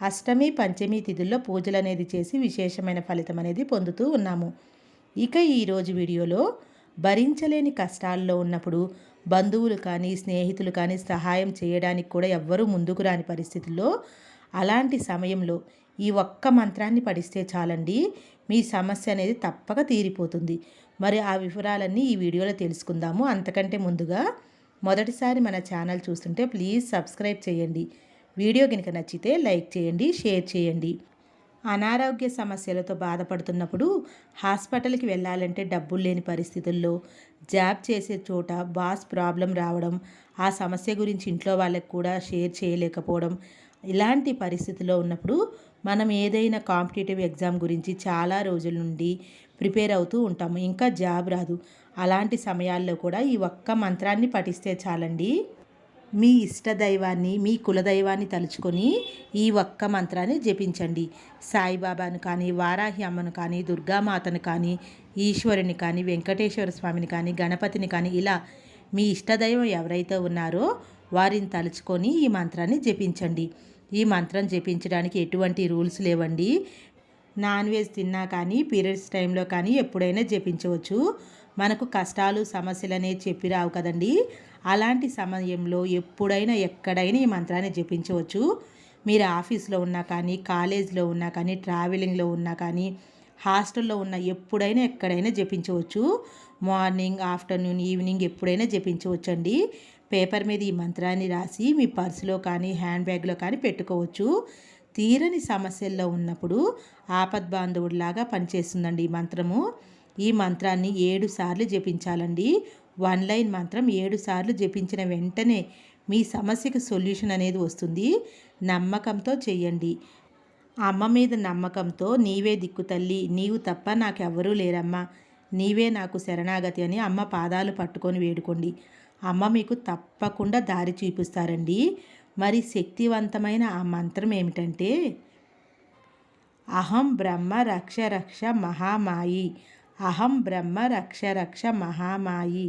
అష్టమి పంచమి తిథుల్లో పూజలు అనేది చేసి విశేషమైన ఫలితం అనేది పొందుతూ ఉన్నాము. ఇక ఈరోజు వీడియోలో భరించలేని కష్టాల్లో ఉన్నప్పుడు బంధువులు కానీ స్నేహితులు కానీ సహాయం చేయడానికి కూడా ఎవ్వరూ ముందుకు రాని పరిస్థితుల్లో అలాంటి సమయంలో ఈ ఒక్క మంత్రాన్ని పడిస్తే చాలండి. మీ సమస్య అనేది తప్పక తీరిపోతుంది. మరి ఆ వివరాలన్నీ ఈ వీడియోలో తెలుసుకుందాము. అంతకంటే ముందుగా మొదటిసారి మన ఛానల్ చూస్తుంటే ప్లీజ్ సబ్స్క్రైబ్ చేయండి. వీడియో కనుక నచ్చితే లైక్ చేయండి షేర్ చేయండి. అనారోగ్య సమస్యలతో బాధపడుతున్నప్పుడు హాస్పిటల్కి వెళ్ళాలంటే డబ్బులు లేని పరిస్థితుల్లో జాబ్ చేసే చోట బాస్ ప్రాబ్లం రావడం ఆ సమస్య గురించి ఇంట్లో వాళ్ళకి కూడా షేర్ చేయలేకపోవడం ఇలాంటి పరిస్థితిలో ఉన్నప్పుడు మనం ఏదైనా కాంపిటేటివ్ ఎగ్జామ్ గురించి చాలా రోజుల నుండి ప్రిపేర్ అవుతూ ఉంటాము. ఇంకా జాబ్ రాదు. అలాంటి సమయాల్లో కూడా ఈ ఒక్క మంత్రాన్ని పఠిస్తే చాలండి. మీ ఇష్ట దైవాన్ని మీ కులదైవాన్ని తలుచుకొని ఈ ఒక్క మంత్రాన్ని జపించండి. సాయిబాబాను కానీ వారాహి అమ్మను కానీ దుర్గామాతను కానీ ఈశ్వరుని కానీ వెంకటేశ్వర స్వామిని కానీ గణపతిని కానీ ఇలా మీ ఇష్టదైవం ఎవరైతే ఉన్నారో వారిని తలుచుకొని ఈ మంత్రాన్ని జపించండి. ఈ మంత్రం జపించడానికి ఎటువంటి రూల్స్ లేవండి. నాన్ వెజ్ తిన్నా కానీ పీరియడ్స్ టైంలో కానీ ఎప్పుడైనా జపించవచ్చు. మనకు కష్టాలు సమస్యలు అనేవి చెప్పి రావు కదండి. అలాంటి సమయంలో ఎప్పుడైనా ఎక్కడైనా ఈ మంత్రాన్ని జపించవచ్చు. మీరు ఆఫీస్లో ఉన్నా కానీ కాలేజ్లో ఉన్నా కానీ ట్రావెలింగ్లో ఉన్నా కానీ హాస్టల్లో ఉన్న ఎప్పుడైనా ఎక్కడైనా జపించవచ్చు. మార్నింగ్ ఆఫ్టర్నూన్ ఈవినింగ్ ఎప్పుడైనా జపించవచ్చు అండి పేపర్ మీద ఈ మంత్రాన్ని రాసి మీ పర్సులో కానీ హ్యాండ్ బ్యాగ్లో కానీ పెట్టుకోవచ్చు. తీరని సమస్యల్లో ఉన్నప్పుడు ఆపద్బాంధవుడిలాగా పనిచేస్తుందండి ఈ మంత్రము. ఈ మంత్రాన్ని ఏడు సార్లు జపించాలండి. వన్ లైన్ మంత్రం ఏడు సార్లు జపించిన వెంటనే మీ సమస్యకు సొల్యూషన్ అనేది వస్తుంది. నమ్మకంతో చెయ్యండి. అమ్మ మీద నమ్మకంతో నీవే దిక్కు తల్లి నీవు తప్ప నాకెవ్వరూ లేరమ్మా. నీవే నాకు శరణాగతి అని అమ్మ పాదాలు పట్టుకొని వేడుకోండి. అమ్మ మీకు తప్పకుండా దారి చూపిస్తారండి. మరి శక్తివంతమైన ఆ మంత్రం ఏమిటంటే అహం బ్రహ్మ రక్ష రక్ష మహామాయి అహం బ్రహ్మ రక్ష రక్ష మహామాయి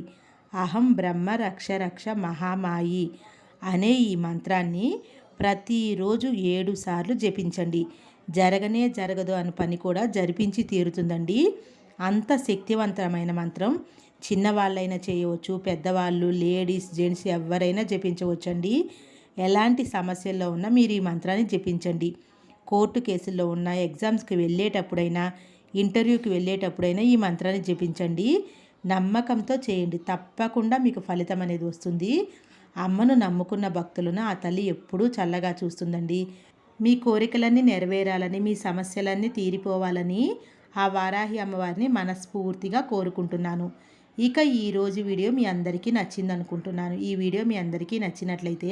అహం బ్రహ్మ రక్ష రక్ష మహామాయి అనే ఈ మంత్రాన్ని ప్రతిరోజు ఏడు సార్లు జపించండి. జరగనే జరగదు అని పని కూడా జరిపించి తీరుతుందండి. అంత శక్తివంతమైన మంత్రం చిన్నవాళ్ళైనా చేయవచ్చు పెద్దవాళ్ళు లేడీస్ జెంట్స్ ఎవరైనా జపించవచ్చండి. ఎలాంటి సమస్యల్లో ఉన్నా మీరు ఈ మంత్రాన్ని జపించండి. కోర్టు కేసుల్లో ఉన్న ఎగ్జామ్స్కి వెళ్ళేటప్పుడైనా ఇంటర్వ్యూకి వెళ్ళేటప్పుడైనా ఈ మంత్రాన్ని జపించండి. నమ్మకంతో చేయండి. తప్పకుండా మీకు ఫలితం అనేది వస్తుంది. అమ్మను నమ్ముకున్న భక్తులను ఆ తల్లి ఎప్పుడూ చల్లగా చూస్తుందండి. మీ కోరికలన్నీ నెరవేరాలని మీ సమస్యలన్నీ తీరిపోవాలని ఆ వారాహి అమ్మవారిని మనస్ఫూర్తిగా కోరుకుంటున్నాను. ఇక ఈరోజు వీడియో మీ అందరికీ నచ్చింది అనుకుంటున్నాను ఈ వీడియో మీ అందరికీ నచ్చినట్లయితే